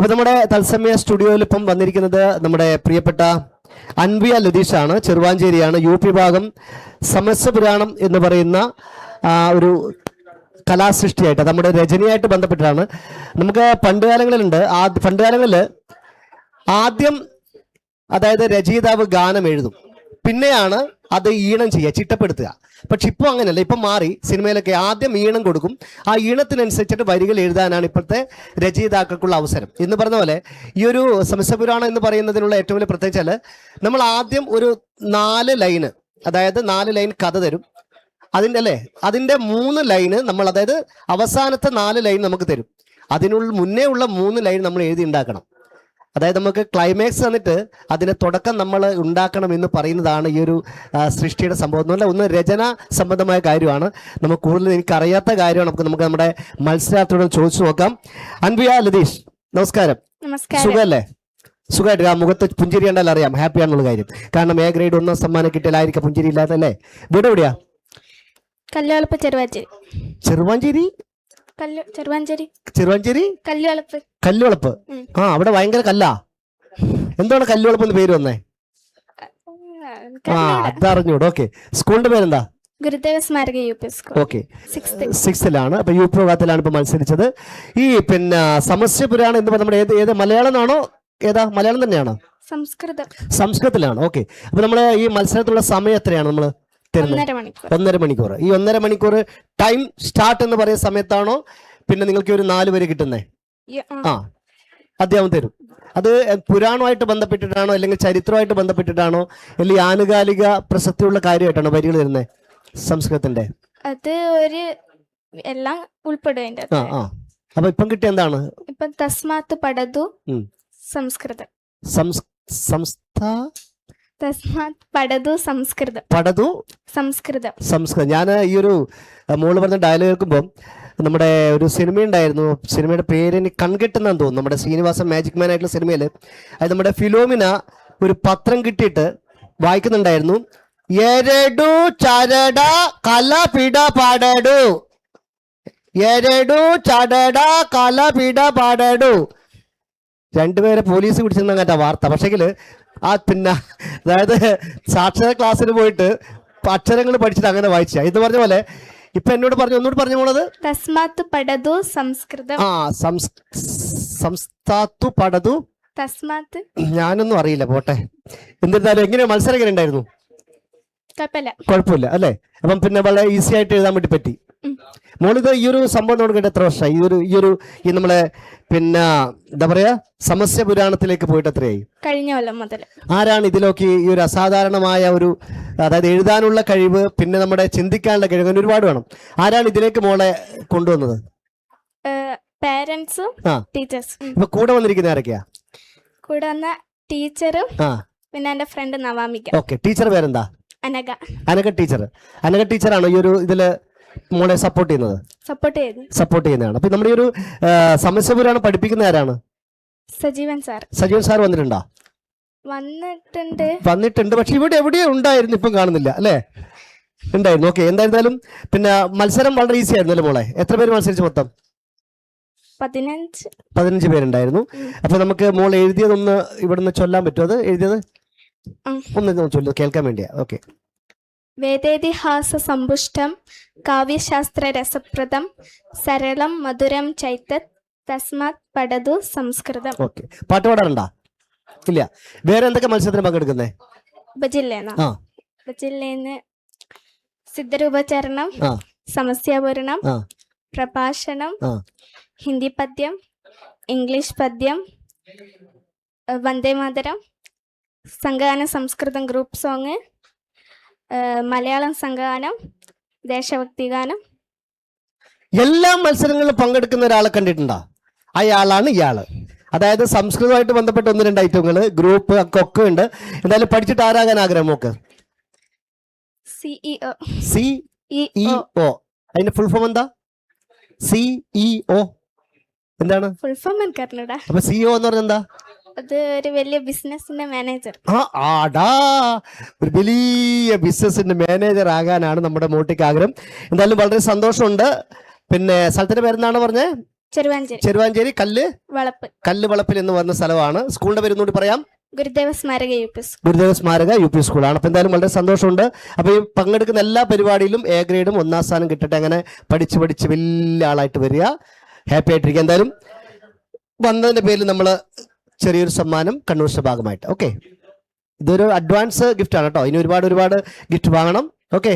അപ്പൊ നമ്മുടെ തത്സമയ സ്റ്റുഡിയോയിൽ ഇപ്പം വന്നിരിക്കുന്നത് നമ്മുടെ പ്രിയപ്പെട്ട അൻവിയ ലതീഷാണ് ചെറുവാഞ്ചേരിയാണ്. യു പി ഭാഗം സമസ്യ പുരാണം എന്ന് പറയുന്ന ഒരു കലാസൃഷ്ടിയായിട്ട് നമ്മുടെ രചനയായിട്ട് ബന്ധപ്പെട്ടാണ് നമുക്ക് പണ്ട് കാലങ്ങളിലുണ്ട് ആ പണ്ട് കാലങ്ങളിൽ ആദ്യം അതായത് രചയിതാവ് ഗാനം എഴുതും പിന്നെയാണ് അത് ഈണം ചെയ്യുക ചിട്ടപ്പെടുത്തുക. പക്ഷെ ഇപ്പോൾ അങ്ങനെയല്ല ഇപ്പം മാറി സിനിമയിലൊക്കെ ആദ്യം ഈണം കൊടുക്കും. ആ ഈണത്തിനനുസരിച്ചിട്ട് വരികൾ എഴുതാനാണ് ഇപ്പോഴത്തെ രചയിതാക്കൾക്കുള്ള അവസരം. എന്ന് പറഞ്ഞ പോലെ ഈ ഒരു സമസ്യപുരാണം എന്ന് പറയുന്നതിനുള്ള ഏറ്റവും വലിയ പ്രത്യേകിച്ചാൽ നമ്മൾ ആദ്യം ഒരു നാല് ലൈന് അതായത് നാല് ലൈൻ കഥ തരും. അതിന്റെ അല്ലേ? അതിന്റെ മൂന്ന് ലൈന് നമ്മൾ അതായത് അവസാനത്തെ നാല് ലൈൻ നമുക്ക് തരും. അതിനുള്ള മുന്നേ ഉള്ള മൂന്ന് ലൈൻ നമ്മൾ എഴുതി ഉണ്ടാക്കണം. അതായത് നമുക്ക് ക്ലൈമാക്സ് തന്നിട്ട് അതിന്റെ തുടക്കം നമ്മൾ ഉണ്ടാക്കണം എന്ന് പറയുന്നതാണ് ഈ ഒരു സൃഷ്ടിയുടെ സംഭവം. എന്നല്ല ഒന്ന് രചന സംബന്ധമായ കാര്യമാണ്. നമുക്ക് കൂടുതൽ എനിക്കറിയാത്ത കാര്യമാണ്. നമുക്ക് നമുക്ക് നമ്മുടെ മത്സരാർത്ഥിയോട് ചോദിച്ചു നോക്കാം. അൻവിയ ലതീഷ് നമസ്കാരം. സുഖമല്ലേ? സുഖമായിട്ട്. ആ മുഖത്ത് പുഞ്ചിരി കണ്ടാൽ അറിയാം. ഹാപ്പി ആണെന്നുള്ള കാര്യം. കാരണം എ ഗ്രേഡ് ഒന്നാം സമ്മാനം കിട്ടിയാലായിരിക്കും പുഞ്ചിരി ഇല്ലാത്തല്ലേ വീട് എവിടെയാ? ചെറുവാഞ്ചേരി? ചെറുവാഞ്ചേരി. ചെറുവാഞ്ചേരി? കല്ലുവളപ്പ്. കല്ലുവളപ്പ്? ആ അവിടെ ഭയങ്കര കല്ലാ. എന്താണ് കല്ലുവളപ്പ് എന്ന് പേര് വന്നേ? ആ അതറിഞ്ഞൂടെ ഓക്കെ. സ്കൂളിന്റെ പേരെന്താ? Gurudeva Smaraka U P school. Okay. Sixth സിക്സ്ത്തിലാണ്. അപ്പൊ യു പി വിഭാഗത്തിലാണ് ഇപ്പൊ മത്സരിച്ചത്. ഈ പിന്നെ സമസ്യ പുരാണം എന്ന് നമ്മുടെ ഏത് മലയാളമാണോ മലയാളം ഏതാ? മലയാളം തന്നെയാണോ? സംസ്കൃതം. സംസ്കൃതത്തിലാണ്. ഓക്കെ. അപ്പൊ നമ്മൾ ഈ മത്സരത്തിലുള്ള സമയം എത്രയാണ് നമ്മൾ തരുന്നത്. ഒന്നര മണിക്കൂർ. ഈ ഒന്നര മണിക്കൂർ ടൈം സ്റ്റാർട്ട് എന്ന് പറയുന്ന സമയത്താണോ? പിന്നെ നിങ്ങൾക്ക് ഒരു നാല് പേര് കിട്ടുന്നേ? ആ, അദ്ദേഹം തരും. അത് പുരാണമായിട്ട് ബന്ധപ്പെട്ടിട്ടാണോ അല്ലെങ്കിൽ ചരിത്രമായിട്ട് ബന്ധപ്പെട്ടിട്ടാണോ? അല്ലെങ്കിൽ ആനുകാലിക പ്രസക്തിയുള്ള കാര്യമായിട്ടാണോ വരികൾ വരുന്നത് സംസ്കൃതത്തിന്റെ അത് ഒരു എല്ലാം ഉൾപ്പെടും ആ ആ. അപ്പൊ ഇപ്പം കിട്ടിയ എന്താണ്? ഇപ്പം തസ്മാത്ത് പടതു. സംസ്കൃതം. സംസ് സംസ്ഥ തസ്മാത് പടതു സംസ്കൃതം. പടതു സംസ്കൃതം. സംസ്കൃതം. ഞാൻ ഈ ഒരു മോൾ പറഞ്ഞ ഡയലോഗ് കേൾക്കുമ്പോൾ നമ്മുടെ ഒരു സിനിമ ഉണ്ടായിരുന്നു. സിനിമയുടെ പേര് എനിക്ക് കൺകെട്ടെന്നാന്ന് തോന്നുന്നു. നമ്മുടെ ശ്രീനിവാസൻ മാജിക് മാൻ ആയിട്ടുള്ള സിനിമയിൽ അത് നമ്മുടെ ഫിലോമിന ഒരു പത്രം കിട്ടിയിട്ട് വായിക്കുന്നുണ്ടായിരുന്നു. എരടു ചരട കല പിട പാടടു. എരടു ചടട കല പിട പാടടു. രണ്ടുപേരെ പോലീസ് പിടിച്ചെന്നങ്ങാറ്റ വാർത്ത. പക്ഷേങ്കിൽ ആ പിന്നെ അതായത് സാക്ഷര ക്ലാസ്സിൽ പോയിട്ട് അക്ഷരങ്ങൾ പഠിച്ചിട്ട് അങ്ങനെ വായിച്ച ഇത് പറഞ്ഞ പോലെ ഇപ്പൊ എന്നോട് പറഞ്ഞു ഒന്നുകൂടി പറഞ്ഞു പോണത് തസ്മാത്ത് പടതു സംസ്കൃതം. ആ സംസ് സംസ്ഥാത്തു പടതു തസ്മാത്ത്. ഞാനൊന്നും അറിയില്ല പോട്ടെ. എന്നിരുന്നാലും എങ്ങനെ മത്സരം എങ്ങനെ ഉണ്ടായിരുന്നു? കുഴപ്പമില്ല. അല്ലേ? അപ്പം പിന്നെ വളരെ ഈസി ആയിട്ട് എഴുതാൻ വേണ്ടി പറ്റി. മോളിത് ഈ ഒരു സംഭവം തുടങ്ങിയിട്ട് എത്ര വർഷമായി? ഈ ഒരു ഈ ഒരു ഈ നമ്മളെ പിന്നെ എന്താ പറയാ സമസ്യ പുരാണത്തിലേക്ക് പോയിട്ട് എത്രയായി കഴിഞ്ഞ കൊല്ലം മുതൽ ആരാണ് ഇതിലൊക്കെ ഈ ഒരു അസാധാരണമായ ഒരു അതായത് എഴുതാനുള്ള കഴിവ് പിന്നെ നമ്മുടെ ചിന്തിക്കാനുള്ള കഴിവ് അങ്ങനെ ഒരുപാട് വേണം. ആരാണ് ഇതിലേക്ക് മോളെ കൊണ്ടുവന്നത്? പേരൻസും ആ. ടീച്ചേഴ്സും ഇപ്പൊ കൂടെ വന്നിരിക്കുന്ന ആരൊക്കെയാ? കൂടെ വന്ന ടീച്ചറും ആ. പിന്നെ എന്റെ ഫ്രണ്ട് നവാമിക ഓക്കെ. ടീച്ചർ പേരെന്താ? അനഘ. അനക ടീച്ചർ അനക ടീച്ചറാണ് ഈ ഒരു ഇതിൽ മോളെ സപ്പോർട്ട് ചെയ്യുന്നത്? സപ്പോർട്ട് ചെയ്തു സപ്പോർട്ട് ചെയ്യുന്നതാണ്. അപ്പൊ നമ്മുടെ ഈ ഒരു സമസ്യപുരാണ് പഠിപ്പിക്കുന്ന ആരാണ്? സജീവൻ സാർ. സജീവൻ സാർ വന്നിട്ടുണ്ടോ? വന്നിട്ടുണ്ട്. വന്നിട്ടുണ്ട്. പക്ഷെ ഇവിടെ എവിടെയോ ഉണ്ടായിരുന്നു ഇപ്പം കാണുന്നില്ല. അല്ലേ? ഉണ്ടായിരുന്നു. ഓക്കെ. എന്തായിരുന്നാലും പിന്നെ മത്സരം വളരെ ഈസി ആയിരുന്നു അല്ലേ മോളെ? എത്ര പേര് മത്സരിച്ചു മൊത്തം? പതിനഞ്ച്. പതിനഞ്ച് പേരുണ്ടായിരുന്നു. അപ്പൊ നമുക്ക് മോൾ എഴുതിയതൊന്ന് ഇവിടുന്ന് ചൊല്ലാൻ പറ്റുമോ അത്? എഴുതിയത്? ഒന്ന് ചൊല്ലു. കേൾക്കാൻ വേണ്ടിയാ. ഓക്കെ. വേദേതിഹാസ സമ്പുഷ്ടം കാവ്യശാസ്ത്ര രസപ്രദം സരളം മധുരം ചൈത്ത തസ്മാത് പടതു സംസ്കൃതം. ഓക്കെ പാട്ട് പാടാറുണ്ടാ? ഇല്ല. വേറെ എന്തൊക്കെ മത്സരത്തിന് പങ്കെടുക്കുന്നേ? ഉപജില്ലേന്ന് ആ. ഉപജില്ലേന്ന് സിദ്ധരൂപചരണം ആ. സമസ്യാപൂരണം ആ. പ്രഭാഷണം ആ. ഹിന്ദി പദ്യം ഇംഗ്ലീഷ് പദ്യം വന്ദേ വന്ദേമാതരം സംഘഗാന സംസ്കൃതം ഗ്രൂപ്പ് സോങ് മലയാളം സംഘഗാനം ദേശഭക്തി ഗാനം. എല്ലാ മത്സരങ്ങളിലും പങ്കെടുക്കുന്ന ഒരാളെ കണ്ടിട്ടുണ്ടോ? അയാളാണ് ഇയാൾ. അതായത് സംസ്കൃതമായിട്ട് ബന്ധപ്പെട്ട ഒന്ന് രണ്ട് ഐറ്റങ്ങൾ ഗ്രൂപ്പ് ഒക്കെ ഒക്കെ ഉണ്ട്. എന്തായാലും പഠിച്ചിട്ട് ആരാകാൻ ആഗ്രഹം നോക്ക് സിഇഒ അതിന്റെ ഫുൾ ഫോം എന്താ? സിഇഒ ഒ എന്താണ്? ഫുൾ ഫോം അപ്പൊ സിഇഒ എന്ന് പറഞ്ഞാൽ എന്താ? അത് ഒരു വലിയ ബിസിനസിന്റെ മാനേജർ ആ ആടാ. ഒരു വലിയ ബിസിനസിന്റെ മാനേജർ ആകാനാണ് നമ്മുടെ മോട്ടിക്ക് ആഗ്രഹം. എന്തായാലും വളരെ സന്തോഷമുണ്ട്. പിന്നെ സ്ഥലത്തിന്റെ പേരെന്താണ് പറഞ്ഞേ? ചെറുവാഞ്ചേരി. ചെറുവാഞ്ചേരി കല്ല്? വളപ്പ്. കല്ല് വളപ്പിൽ എന്ന് പറഞ്ഞ സ്ഥലമാണ്. സ്കൂളിന്റെ പേര് ഒന്നുകൂടി പറയാം. Gurudeva Smaraka U P school. Gurudeva Smaraka U P സ്കൂളാണ്. അപ്പൊ എന്തായാലും വളരെ സന്തോഷമുണ്ട്. അപ്പൊ ഈ പങ്കെടുക്കുന്ന എല്ലാ പരിപാടിയിലും എ ഗ്രേഡും ഒന്നാം സ്ഥാനം കിട്ടട്ടെ. അങ്ങനെ പഠിച്ച് പഠിച്ച് വലിയ ആളായിട്ട് വരിക. ഹാപ്പി ആയിട്ടിരിക്കുക. എന്തായാലും വന്നതിന്റെ പേരിൽ നമ്മൾ ചെറിയൊരു സമ്മാനം കണ്ണൂർ ഭാഗമായിട്ട് ഓക്കെ ഇതൊരു അഡ്വാൻസ് ഗിഫ്റ്റ് ആണ് കേട്ടോ. ഇനി ഒരുപാട് ഒരുപാട് ഗിഫ്റ്റ് വാങ്ങണം. ഓക്കെ